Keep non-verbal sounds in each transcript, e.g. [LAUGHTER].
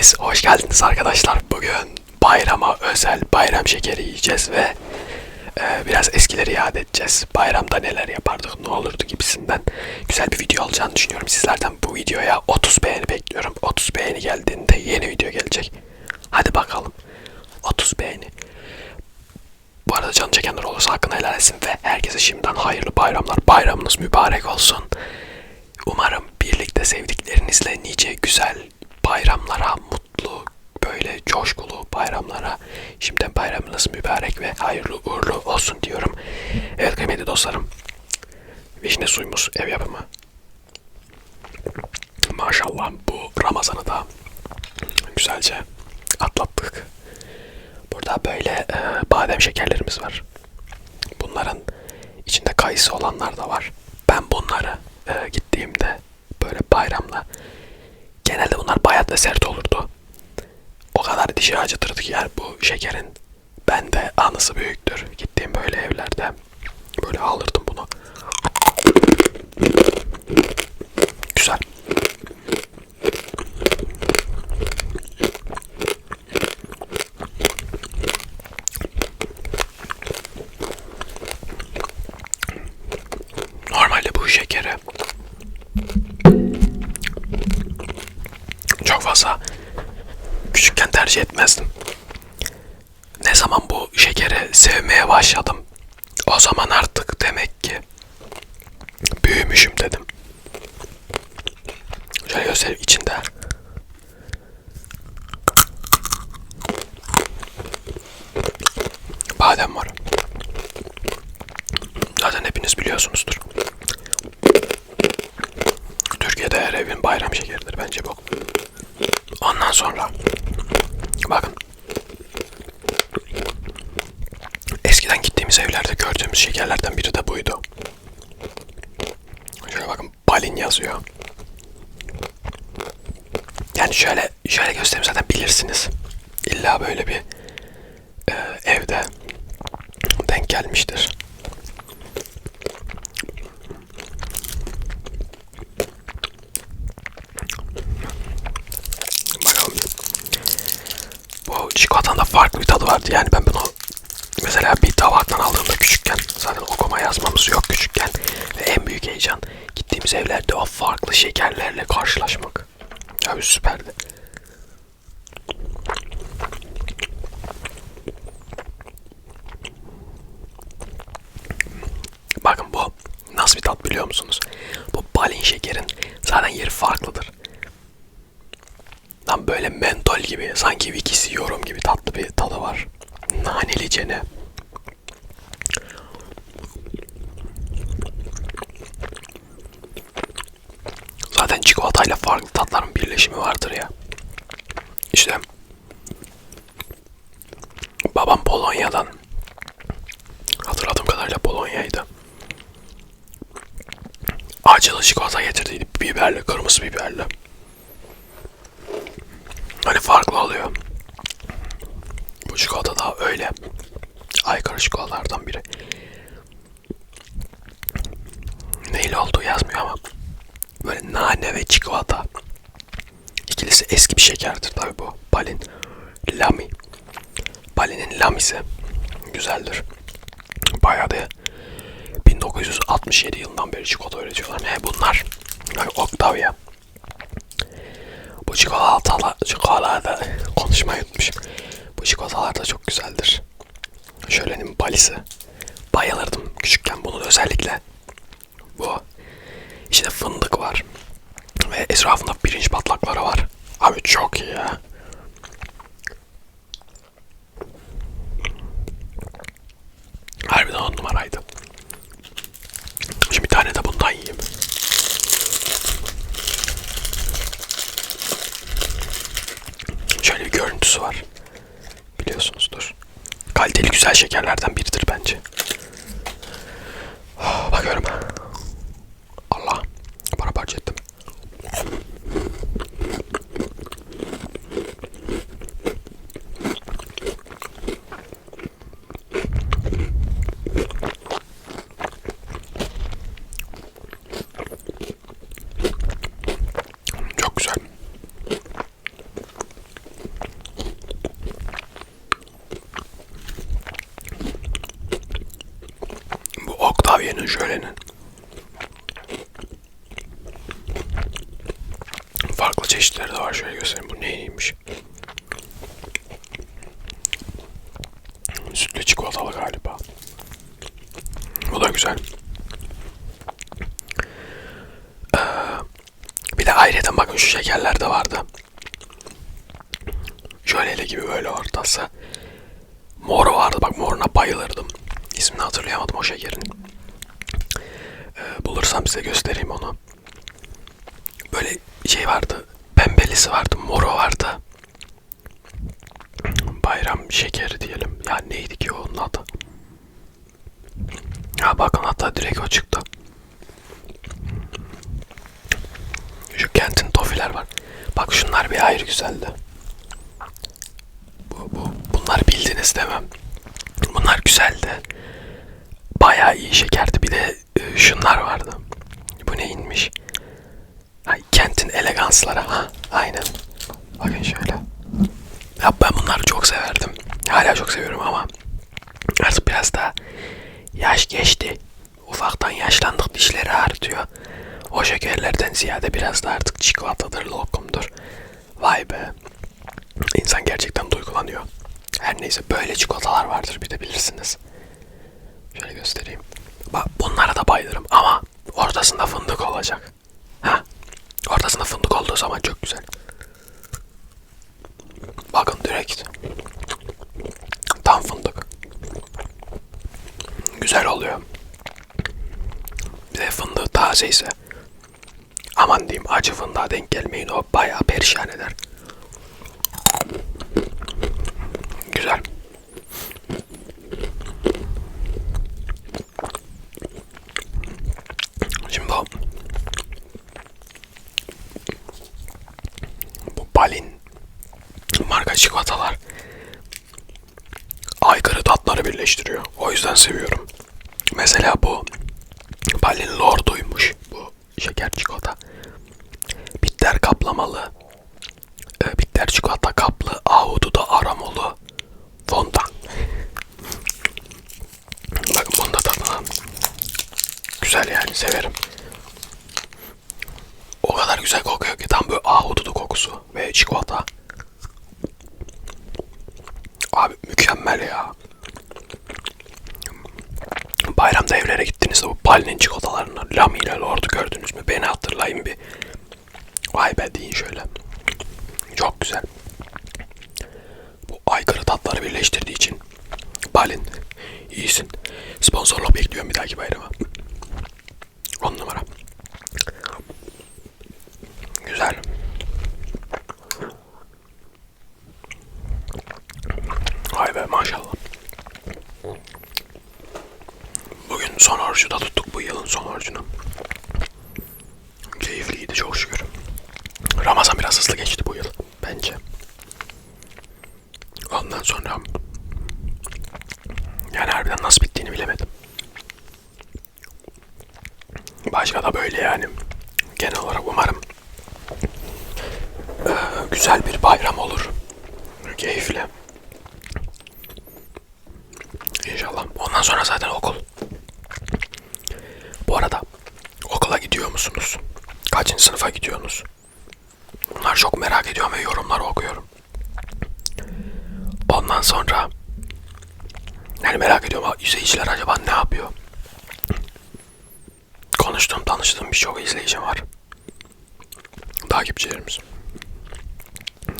Hepiniz hoş geldiniz arkadaşlar. Bugün bayrama özel bayram şekeri yiyeceğiz ve e, biraz eskileri yad edeceğiz. Bayramda neler yapardık, ne olurdu gibisinden güzel bir video olacağını düşünüyorum. Sizlerden bu videoya 30 beğeni bekliyorum. 30 beğeni geldiğinde yeni video gelecek. Hadi bakalım. 30 beğeni. Bu arada canı çekenler olursa hakkını helal etsin ve herkese şimdiden hayırlı bayramlar. Bayramınız mübarek olsun. Umarım birlikte sevdiklerinizle nice güzel bayramlara, mutlu, böyle coşkulu bayramlara şimdiden bayramınız mübarek ve hayırlı uğurlu olsun diyorum. Evet kıymetli dostlarım. Vişne suyumuz ev yapımı. Maşallah bu Ramazan'ı da güzelce atlattık. Burada böyle e, badem şekerlerimiz var. Bunların içinde kayısı olanlar da var. Ben bunları e, gittiğimde böyle bayramla genelde bunlar bayat ve sert olurdu. O kadar dişi acıtırdı ki yani bu şekerin bende anısı büyüktür. Gittiğim böyle evlerde böyle alırdım bunu. Güzel. Normalde bu şekeri çok fazla küçükken tercih etmezdim. Ne zaman bu şekeri sevmeye başladım o zaman artık demek ki büyümüşüm dedim. Şöyle göstereyim içinde. Badem var. Zaten hepiniz biliyorsunuzdur. Türkiye'de her evin bayram şekeridir bence bu. Ondan sonra bakın eskiden gittiğimiz evlerde gördüğümüz şekerlerden biri de buydu. Şöyle bakın balin yazıyor. Yani şöyle şöyle göstereyim zaten bilirsiniz. İlla böyle bir e, evde denk gelmiştir. Bakalım. Bu çikolatanın tadı vardı. Yani ben bunu mesela bir tabaktan aldığımda küçükken zaten okuma yazmamız yok küçükken ve en büyük heyecan gittiğimiz evlerde o farklı şekerlerle karşılaşmak. Abi süperdi. Bakın bu nasıl bir tat biliyor musunuz? Bu balin şekerin zaten yeri farklıdır. Tam böyle mentol gibi sanki Vikisi yorum gibi var. Nanelicene. Zaten çikolatayla farklı tatların birleşimi vardır ya. İşte babam Polonya'dan hatırladığım kadarıyla Polonya'ydı. Acılı çikolata getirdiydi. Biberli, kırmızı biberli. Hani farklı oluyor. Çikolata da öyle. Aykırı çikolatalardan biri. Neyle olduğu yazmıyor ama böyle nane ve çikolata ikilisi eski bir şekerdir tabi bu. Balin. Lami. Balin'in lamisi güzeldir. Bayağı da 1967 yılından beri çikolata üretiyorlar. Ne bunlar? Octavia. Bu çikolatalar, çikolata konuşmayı unutmuşum. Bu çikolatalar da çok güzeldir. Şölenin balisi. Bayılırdım küçükken bunun özellikle. Bu. İçinde fındık var. Ve etrafında pirinç patlakları var. Abi çok iyi ya. Harbiden on numaraydı. Şimdi bir tane de bundan yiyeyim. Şöyle bir görüntüsü var. Biliyorsunuzdur. Kaliteli güzel şekerlerden biridir bence. Bakıyorum. Allah. Para parça ettim. Çok güzel. Şöyle göstereyim bu neymiş? Çikolatalı galiba. Bu da güzel. Ee, bir de ayrıca bakın şu şekerler de vardı. Şöyle gibi böyle ortası. Moru vardı bak moruna bayılırdım. İsmini hatırlayamadım o şekerin. Ee, bulursam size göstereyim onu. Böyle şey vardı. Pembelisi vardı, moru vardı. Bayram şekeri diyelim. Ya neydi ki onun adı? Ha bakın hatta direkt o çıktı. Şu kentin tofiler var. Bak şunlar bir ayrı güzeldi. Bu, bu, bunlar bildiniz demem. Bunlar güzeldi. Bayağı iyi şekerdi. Bir de e, şunlar vardı. Bu neyinmiş? Ay, kentin elegansları ha. Aynen. Bakın şöyle. Ya ben bunları çok severdim. Hala çok seviyorum ama artık biraz daha yaş geçti. Ufaktan yaşlandık dişleri ağrıtıyor. O şekerlerden ziyade biraz da artık çikolatadır, lokumdur. Vay be. İnsan gerçekten duygulanıyor. Her neyse böyle çikolatalar vardır bir de bilirsiniz. Şöyle göstereyim. Bak bunlara da bayılırım ama ortasında fındık olacak. Ha. Ortasında fındık olduğu zaman çok güzel. Bakın direkt. Tam fındık. Güzel oluyor. Bir de fındığı taze ise aman diyeyim acı fındığa denk gelmeyin o bayağı perişan eder. Güzel. Şimdi bu bu Balin marka çikolatalar aykırı tatları birleştiriyor. O yüzden seviyorum. Mesela bu Balin Lord'uymuş bu şeker çikolata. Bitter kaplamalı, e, bitter çikolata kaplı, ahududu aromalı fondan. Bakın bunu da tadına. Güzel yani severim. O kadar güzel kokuyor ki tam böyle ahududu kokusu ve çikolata. Abi mükemmel ya. Bayramda evlere gittiğinizde bu Balinin çikolatalarını Lamy ile Lord'u gördünüz mü? Beni hatırlayın bir. Vay be deyin şöyle. Çok güzel. Bu aykırı tatları birleştirdiği için Balin iyisin. Sponsorluk bekliyorum bir dahaki bayrama. On numara. Güzel. Vay be maşallah. Bugün son orucu da tuttuk bu yılın son orucunu. Keyifliydi çok şükür. Ramazan biraz hızlı geçti bu yıl bence. Ondan sonra yani harbiden nasıl bittiğini bilemedim. Başka da böyle yani. Genel olarak umarım eee, güzel bir bayram olur. Keyifli. İnşallah. Ondan sonra zaten okul. Bu arada okula gidiyor musunuz? Kaçıncı sınıfa gidiyorsunuz? Bunlar çok merak ediyorum ve yorumları okuyorum. Ondan sonra yani merak ediyorum izleyiciler acaba ne yapıyor? Konuştuğum, tanıştığım birçok izleyicim var. Takipçilerimiz.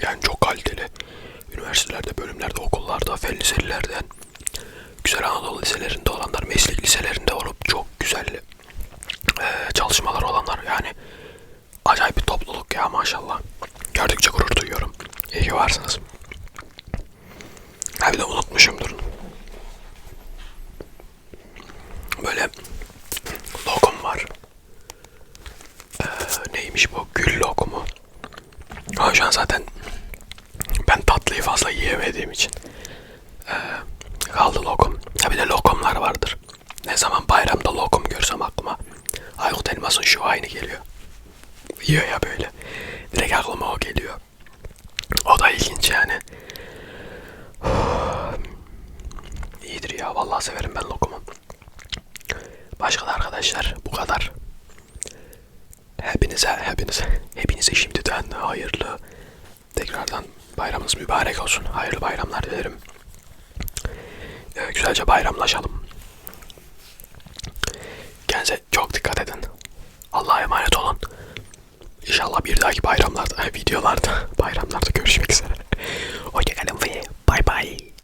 Yani çok kaliteli. Üniversitelerde, bölümlerde, okullarda, fen liselerinden, güzel Anadolu liselerinde olanlar, meslek liselerinde olup çok güzel eee, çalışmalar olanlar yani acayip bir topluluk ya maşallah. Gördükçe gurur duyuyorum. İyi ki varsınız. Ha bir de unutmuşumdur. Böyle lokum var. Ee, neymiş bu? Gül lokumu. Ama şu an zaten ben tatlıyı fazla yiyemediğim için ee, kaldı lokum. Ha bir de lokumlar vardır. Ne zaman bayramda lokum görsem aklıma Aykut Elmas'ın şu aynı geliyor. Yiyor ya böyle. Direkt aklıma o geliyor. O da ilginç yani. [SIGHS] İyidir ya vallahi severim ben lokumu. Başka da arkadaşlar bu kadar. Hepinize hepinize hepinize şimdiden hayırlı Tekrardan bayramınız mübarek olsun. Hayırlı bayramlar dilerim. Ee, güzelce bayramlaşalım. Çok dikkat edin. Allah'a emanet olun. İnşallah bir dahaki bayramlarda, [LAUGHS] videolarda, bayramlarda görüşmek üzere. [LAUGHS] Hoşçakalın.